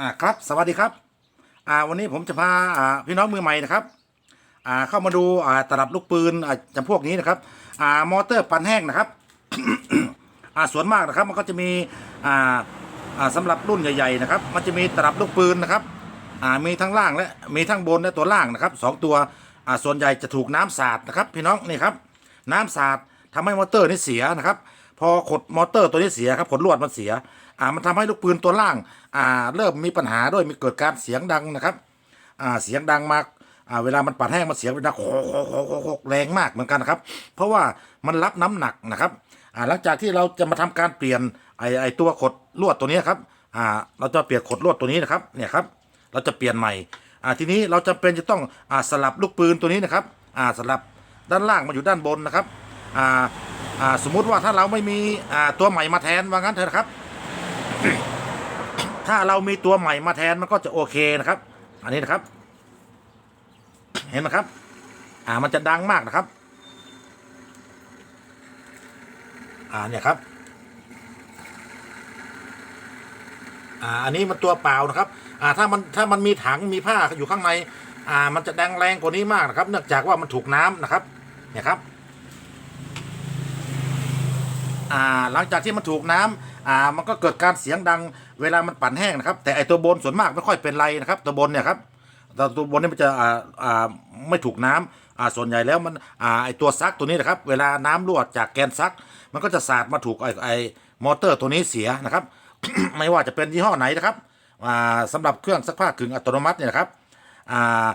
อ่าครับสวัสดีครับอ่าวันนี้ผมจะพาอ่าพี่น้องมือใหม่นะครับอ่าเข้ามาดูอ่าตลับลูกปืนอ่าจำพวกนี้นะครับอ่ามอเตอร์ปันแห้งนะครับ อ่าส่วนมากนะครับมันก็จะมีอ่าอ่าสำหรับรุ่นใหญ่ๆนะครับ มันจะมีตลับลูกปืนนะครับอ่ามีทั้งล่างและมีทั้งบนและตัวล่างนะครับสองตัวอ่าส่วนใหญ่จะถูกน้ำสาดนะครับ พี่น้องนี่ครับน้ำสาดทำให้มอเตอร์นี่เสียนะครับ พอขดมอเตอร์ตัวนี้เสียครับขดลวดมันเสีย อ่ามันทำให้ลูกปืนตัวล่างอ่าเริ่มมีปัญหาด้วยมีเกิดการเสียงดังนะครับอ่าเสียงดังมากอ่าเวลามันปัดแห้งมันเสียงเป็นดังโคโคโคโคแรงมากเหมือนกันนะครับ เพราะว่ามันรับน้ำหนักนะครับอ่าหลังจากที่เราจะมาทำการเปลี่ยนไอไอตัวขดลวดตัวนี้ครับอ่าเราจะเปลี่ยนขดลวดตัวนี้นะครับเนี่ยครับเราจะเปลี่ยนใหม่อ่าทีนี้เราจะเป็นจะต้องอ่าสลับลูกปืนตัวนี้นะครับอ่าสลับด้านล่างมาอยู่ด้านบนนะครับอ่าอ่าสมมุติว่าถ้าเราไม่มีอ่าตัวใหม่มาแทนว่างั้นเถอะครับ ถ้าเรามีตัวใหม่มาแทนมันก็จะโอเคนะครับ อันนี้นะครับ เห็นไหมครับ อ่ามันจะดังมากนะครับ อ่าเนี่ยครับ อ่าอันนี้มันตัวเปล่านะครับ อ่าถ้ามันถ้ามันมีถังมีผ้าอยู่ข้างใน อ่า มันจะดังแรงกว่านี้มากนะครับ เนื่องจากว่ามันถูกน้ำนะครับ เนี่ยครับ อ่าหลังจากที่มันถูกน้ำ อ่ามันก็เกิดการเสียงดังเวลามันปั่นแห้งนะครับ แต่ไอตัวบนส่วนมากไม่ค่อยเป็นไรนะครับ ตัวบนเนี่ยครับแต่ตัวบนนี่มันจะอ่าอ่าไม่ถูกน้ำอ่าส่วนใหญ่แล้วมันอ่าไอตัวซักตัวนี้นะครับ เวลาน้ำรั่วจากแกนซัก มันก็จะสาดมาถูกไอไอมอเตอร์ตัวนี้เสียนะครับ ไม่ว่าจะเป็นยี่ห้อไหนนะครับอ่าสำหรับเครื่องซักผ้ากึ่งอัตโนมัติเนี่ยนะครับอ่า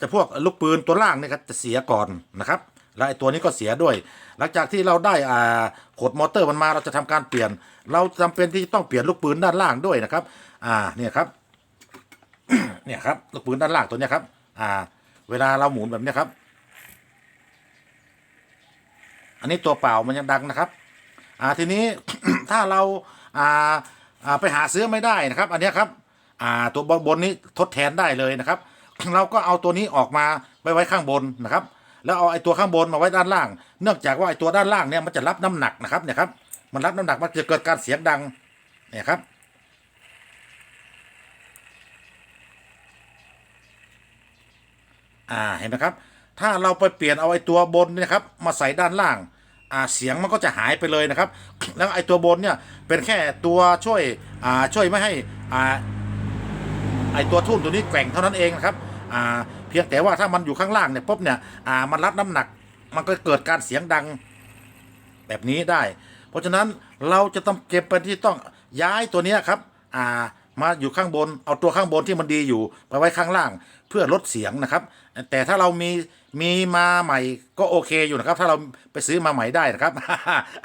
จะพวกลูกปืนตัวล่างเนี่ยครับจะเสียก่อนนะครับ แล้วไอตัวนี้ก็เสียด้วย หลังจากที่เราได้อ่าขดมอเตอร์มันมาเราจะทำการเปลี่ยน เราจำเป็นที่จะต้องเปลี่ยนลูกปืนด้านล่างด้วยนะครับ อ่าเนี่ยครับ เนี่ยครับลูกปืนด้านล่างตัวเนี้ยครับ อ่า เวลาเราหมุนแบบเนี้ยครับ อันนี้ตัวเปล่ามันยังดังนะครับ อ่าทีนี้ถ้าเราอ่าอ่าไปหาซื้อไม่ได้นะครับ อันเนี้ยครับ อ่าตัวบนบนนี้ทดแทนได้เลยนะครับ เราก็เอาตัวนี้ออกมาไว้ไว้ข้างบนนะครับ แล้วเอาไอ้ตัวข้างบนมาไว้ด้านล่าง เนื่องจากว่าไอ้ตัวด้านล่างเนี่ยมันจะรับน้ำหนักนะครับเนี่ยครับมันรับน้ำหนักมันจะเกิดการเสียงดังเนี่ยครับอ่าเห็นไหมครับ ถ้าเราไปเปลี่ยนเอาไอ้ตัวบนเนยนะครับ มาใส่ด้านล่างอ่าเสียงมันก็จะหายไปเลยนะครับ แล้วไอ้ตัวบนเนี่ยเป็นแค่ตัวช่วยอ่าช่วยไม่ให้อ่าไอ้ตัวทุ่นตัวนี้แกว่งเท่านั้นเองนะครับอ่า พียงแต่ว่าถ้ามันอยู่ข้างล่างเนี่ยปุ๊บเนี่ยอ่ามันรับน้ำหนัก มันก็เกิดการเสียงดังแบบนี้ได้ เพราะฉะนั้นเราจะต้องเก็บเป็นที่ต้องย้ายตัวเนี้ยครับอ่ามาอยู่ข้างบนเอาตัวข้างบนที่มันดีอยู่ไปไว้ข้างล่างเพื่อลดเสียงนะครับ แต่ถ้าเรามีมีมาใหม่ก็โอเคอยู่นะครับ ถ้าเราไปซื้อมาใหม่ได้นะครับ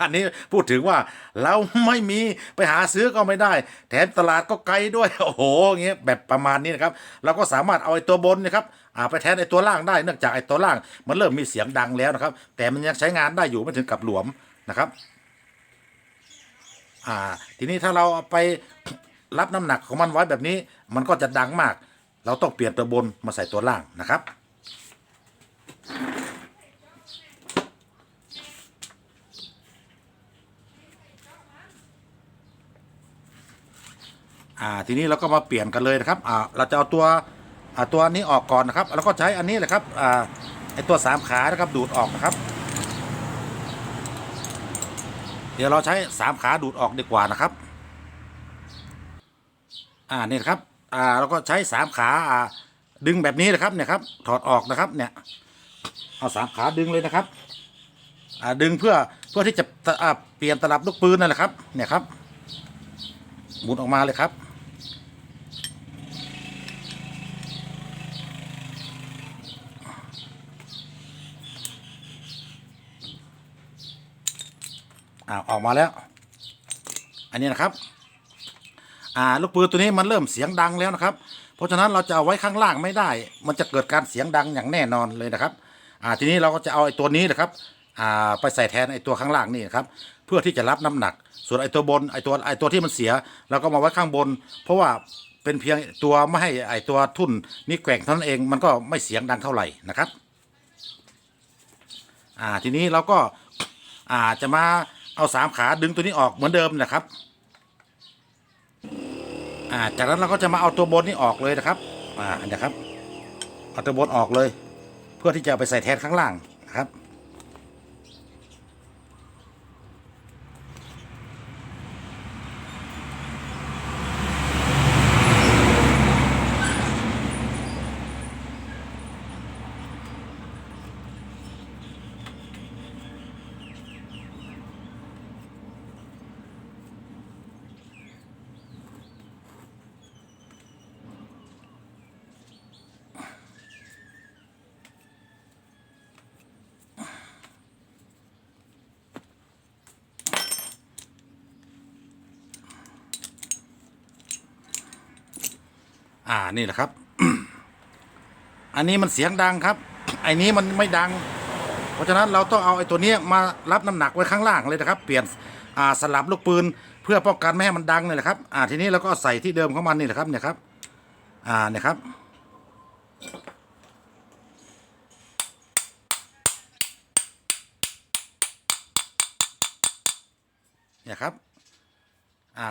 อันนี้พูดถึงว่าเราไม่มีไปหาซื้อก็ไม่ได้ แถมตลาดก็ไกลด้วยโอ้โหอย่างเงี้ยแบบประมาณนี้นะครับ เราก็สามารถเอาไอ้ตัวบนนะครับ อ่าไปแทนไอ้ตัวล่างได้เนื่องจากไอ้ตัวล่าง มันเริ่มมีเสียงดังแล้วนะครับ แต่มันยังใช้งานได้อยู่ไม่ถึงกับหลวมนะครับอ่าทีนี้ถ้าเราไปรับน้ำหนักของมันไว้แบบนี้ มันก็จะดังมาก เราต้องเปลี่ยนตัวบนมาใส่ตัวล่างนะครับอ่าทีนี้เราก็มาเปลี่ยนกันเลยนะครับอ่าเราจะเอาตัว ตัวนี้ออกก่อนนะครับ แล้วก็ใช้อันนี้เลยครับอ่าไอตัวสามขานะครับดูดออกนะครับ เดี๋ยวเราใช้สามขาดูดออกดีกว่านะครับ อ่านี่ครับ อ่าเราก็ใช้สามขาอ่าดึงแบบนี้นะครับเนี่ยครับถอดออกนะครับเนี่ยเอาสามขาดึงเลยนะครับ อ่าดึงเพื่อเพื่อที่จะตะอ่าเปลี่ยนตลับลูกปืนนั่นแหละครับ เนี่ยครับหมุนออกมาเลยครับ อ่าออกมาแล้ว อันนี้นะครับ อ่าลูกปืนตัวนี้มันเริ่มเสียงดังแล้วนะครับ เพราะฉะนั้นเราจะเอาไว้ข้างล่างไม่ได้ มันจะเกิดการเสียงดังอย่างแน่นอนเลยนะครับ อ่าทีนี้เราก็จะเอาไอ้ตัวนี้นะครับ อ่าไปใส่แทนไอ้ตัวข้างล่างนี่นะครับ เพื่อที่จะรับน้ำหนัก ส่วนไอ้ตัวบนไอ้ตัวไอ้ตัวที่มันเสียเราก็มาไว้ข้างบน เพราะว่าเป็นเพียงตัวไม่ให้ไอ้ตัวทุ่นนี่แกว่งเท่านั้นเองมันก็ไม่เสียงดังเท่าไหร่นะครับ อ่าทีนี้เราก็อ่าจะมา เอาสามขาดึงตัวนี้ออกเหมือนเดิมนะครับอ่าจากนั้นเราก็จะมาเอาตัวบนนี้ออกเลยนะครับอ่านะครับเอาตัวบนออกเลย เพื่อที่จะไปใส่แทนข้างล่าง อ่านี่แหละครับ อันนี้มันเสียงดังครับ ไอ้นี้มันไม่ดัง เพราะฉะนั้นเราต้องเอาไอ้ตัวนี้มารับน้ำหนักไว้ข้างล่างเลยนะครับ เปลี่ยนอ่าสลับลูกปืน เพื่อป้องกันไม่ให้มันดังนี่แหละครับ อ่าทีนี้เราก็ใส่ที่เดิมของมันนี่แหละครับเนี่ยครับ อ่าเนี่ยครับเนี่ยครับ อ่า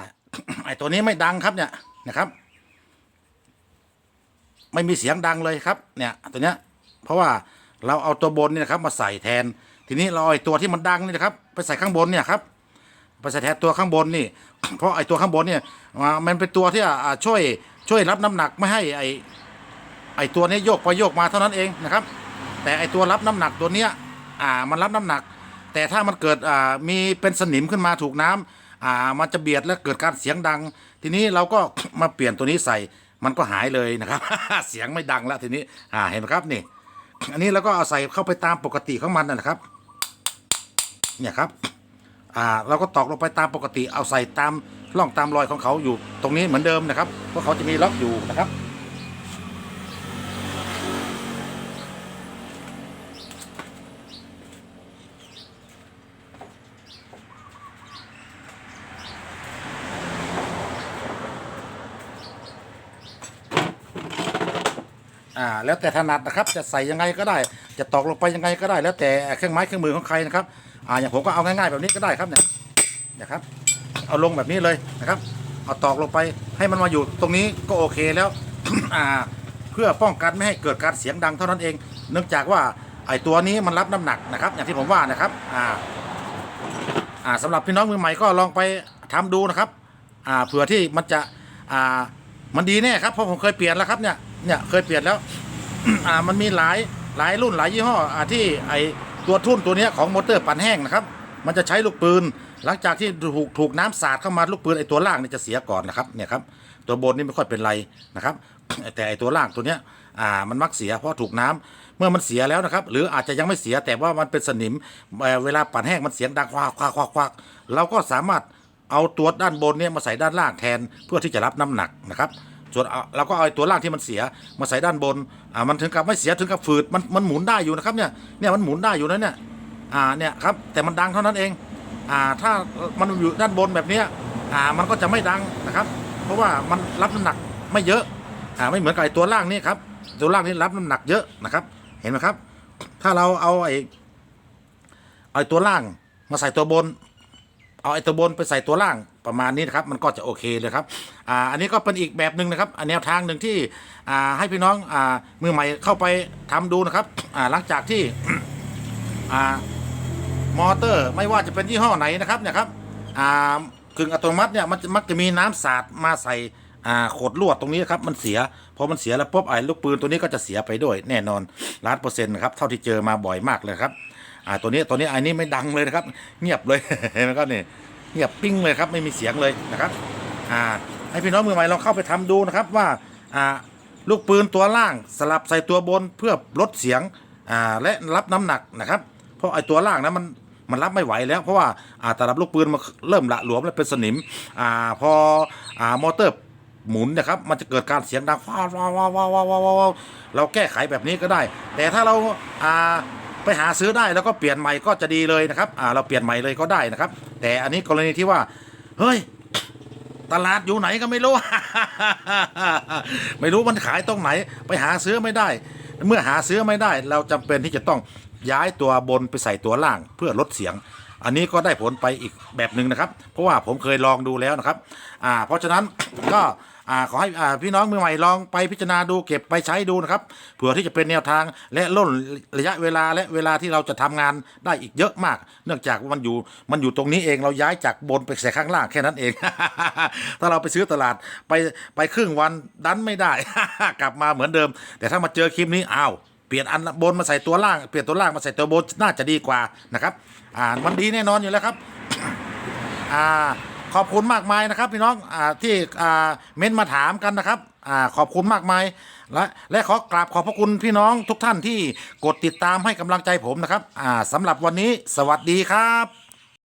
ไอตัวนี้ไม่ดังครับเนี่ย นะครับ ไม่มีเสียงดังเลยครับเนี่ยตัวเนี้ยเพราะว่าเราเอาตัวบนเนี่ยนะครับมาใส่แทน ทีนี้เราเอาไอ้ตัวที่มันดังนี่นะครับไปใส่ข้างบนเนี่ยครับไปใส่แทนตัวข้างบนนี่ เพราะไอ้ตัวข้างบนเนี่ยมันเป็นตัวที่อ่าช่วยช่วยรับน้ำหนักไม่ให้ไอ้ไอ้ตัวนี้โยกไปโยกมาเท่านั้นเองนะครับ แต่ไอ้ตัวรับน้ำหนักตัวเนี้ยอ่ามันรับน้ำหนัก แต่ถ้ามันเกิดอ่ามีเป็นสนิมขึ้นมาถูกน้ำอ่ามันจะเบียดและเกิดการเสียงดัง ทีนี้เราก็มาเปลี่ยนตัวนี้ใส่ มันก็หายเลยนะครับ เสียงไม่ดังแล้วทีนี้อ่าเห็นไหมครับนี่อันนี้เราก็เอาใส่เข้าไปตามปกติของมันนะครับ เนี่ยครับอ่าเราก็ตอกลงไปตามปกติเอาใส่ตามร่องตามรอยของเขาอยู่ตรงนี้เหมือนเดิมนะครับเพราะเขาจะมีล็อกอยู่นะครับ แล้วแต่ถนัดนะครับ จะใส่ยังไงก็ได้ จะตอกลงไปยังไงก็ได้ แล้วแต่เครื่องไม้เครื่องมือของใครนะครับอ่าอย่างผมก็เอาง่ายๆแบบนี้ก็ได้ครับเนี่ยนะครับ เอาลงแบบนี้เลยนะครับ เอาตอกลงไปให้มันมาอยู่ตรงนี้ก็โอเคแล้วอ่าเพื่อป้องกันไม่ให้เกิดการเสียงดังเท่านั้นเอง เนื่องจากว่าไอ้ตัวนี้มันรับน้ำหนักนะครับ อย่างที่ผมว่านะครับอ่าอ่าสำหรับพี่น้องมือใหม่ก็ลองไปทำดูนะครับอ่าเผื่อที่มันจะอ่ามันดีแน่ครับเพราะผมเคยเปลี่ยนแล้วครับเนี่ยเนี่ยเคยเปลี่ยนแล้ว อ่ามันมีหลายหลายรุ่นหลายยี่ห้ออ่าที่ไอตัวทุ่นตัวเนี้ยของมอเตอร์ปั่นแห้งนะครับ มันจะใช้ลูกปืน หลังจากที่ถูกถูกน้ำสาดเข้ามาลูกปืนไอตัวล่างเนี่ยจะเสียก่อนนะครับเนี่ยครับตัวบนนี่ไม่ค่อยเป็นไรนะครับ แต่ไอตัวล่างตัวเนี้ยอ่ามันมักเสียเพราะถูกน้ำเมื่อมันเสียแล้วนะครับ หรืออาจจะยังไม่เสียแต่ว่ามันเป็นสนิมเวลาปั่นแห้งมันเสียงดังควักควักควักควักเราก็สามารถเอาตัวด้านบนเนี่ยมาใส่ด้านล่างแทนเพื่อที่จะรับน้ำหนักนะครับ ส่วนเอาเราก็เอาไอ้ตัวล่างที่มันเสียมาใส่ด้านบนอ่ามันถึงกับไม่เสียถึงกับฝืดมันมันหมุนได้อยู่นะครับเนี่ยเนี่ยมันหมุนได้อยู่นะเนี่ยอ่าเนี่ยครับแต่มันดังเท่านั้นเองอ่าถ้ามันอยู่ด้านบนแบบเนี้ยอ่ามันก็จะไม่ดังนะครับ เพราะว่ามันรับน้ำหนักไม่เยอะอ่าไม่เหมือนกับไอ้ตัวล่างนี่ครับตัวล่างนี่รับน้ำหนักเยอะนะครับ เห็นไหมครับ ถ้าเราเอาไอ้เอาไอ้ตัวล่างมาใส่ตัวบน เอาไอ้ตัวบนไปใส่ตัวล่าง ประมาณนี้นะครับมันก็จะโอเคเลยครับอ่าอันนี้ก็เป็นอีกแบบหนึ่งนะครับแนวทางหนึ่งที่อ่าให้พี่น้องอ่ามือใหม่เข้าไปทำดูนะครับอ่าหลังจากที่อ่ามอเตอร์ไม่ว่าจะเป็นยี่ห้อไหนนะครับเนี่ยครับอ่ากึ่งอัตโนมัติเนี่ยมันมักจะมีน้ำสาดมาใส่อ่าขดลวดตรงนี้ครับมันเสียพอมันเสียแล้วปุ๊บไอ้ลูกปืนตัวนี้ก็จะเสียไปด้วยแน่นอนล้านเปอร์เซ็นต์นะครับเท่าที่เจอมาบ่อยมากเลยครับอ่าตัวนี้ตัวนี้ไอ้นี่ไม่ดังเลยนะครับ เงียบเลยเห็นไหมครับนี่ เงียบปิ้งเลยครับไม่มีเสียงเลยนะครับอ่าให้พี่น้องมือใหม่ลองเข้าไปทำดูนะครับว่าอ่าลูกปืนตัวล่างสลับใส่ตัวบนเพื่อลดเสียงอ่าและรับน้ำหนักนะครับ เพราะไอ้ตัวล่างนะมันมันรับไม่ไหวแล้วเพราะว่าอ่าตลับลูกปืนมันเริ่มละหลวมแล้วเป็นสนิมอ่าพออ่ามอเตอร์หมุนนะครับมันจะเกิดการเสียงดังวาววาวว้าวว้าวว้าวว้าวว้าวเราแก้ไขแบบนี้ก็ได้ แต่ถ้าเราอ่า ไปหาซื้อได้แล้วก็เปลี่ยนใหม่ก็จะดีเลยนะครับอ่าเราเปลี่ยนใหม่เลยก็ได้นะครับ แต่อันนี้กรณีที่ว่า เฮ้ยตลาดอยู่ไหนก็ไม่รู้ ไม่รู้มันขายตรงไหน ไปหาซื้อไม่ได้ เมื่อหาซื้อไม่ได้ เราจำเป็นที่จะต้องย้ายตัวบนไปใส่ตัวล่างเพื่อลดเสียง อันนี้ก็ได้ผลไปอีกแบบหนึ่งนะครับ เพราะว่าผมเคยลองดูแล้วนะครับ อ่า เพราะฉะนั้นก็ อ่าขอให้อ่าพี่น้องมือใหม่ลองไปพิจารณาดูเก็บไปใช้ดูนะครับเผื่อที่จะเป็นแนวทางและล่นระยะเวลาและเวลาที่เราจะทำงานได้อีกเยอะมาก เนื่องจากมันอยู่มันอยู่ตรงนี้เองเราย้ายจากบนไปใส่ข้างล่างแค่นั้นเอง ถ้าเราไปซื้อตลาดไปไปครึ่งวันดันไม่ได้ กลับมาเหมือนเดิม แต่ถ้ามาเจอคลิปนี้อ้าวเปลี่ยนอันบนมาใส่ตัวล่าง เปลี่ยนตัวล่างมาใส่ตัวบนน่าจะดีกว่านะครับ อ่ามันดีแน่นอนอยู่แล้วครับ อ่า ขอบคุณมากมายนะครับ พี่น้องอาที่อ่าเม้นมาถามกันนะครับอาขอบคุณมากมาย และและขอกราบขอบพระคุณพี่น้องทุกท่านที่กดติดตามให้กำลังใจผมนะครับอ่าสำหรับวันนี้สวัสดีครับ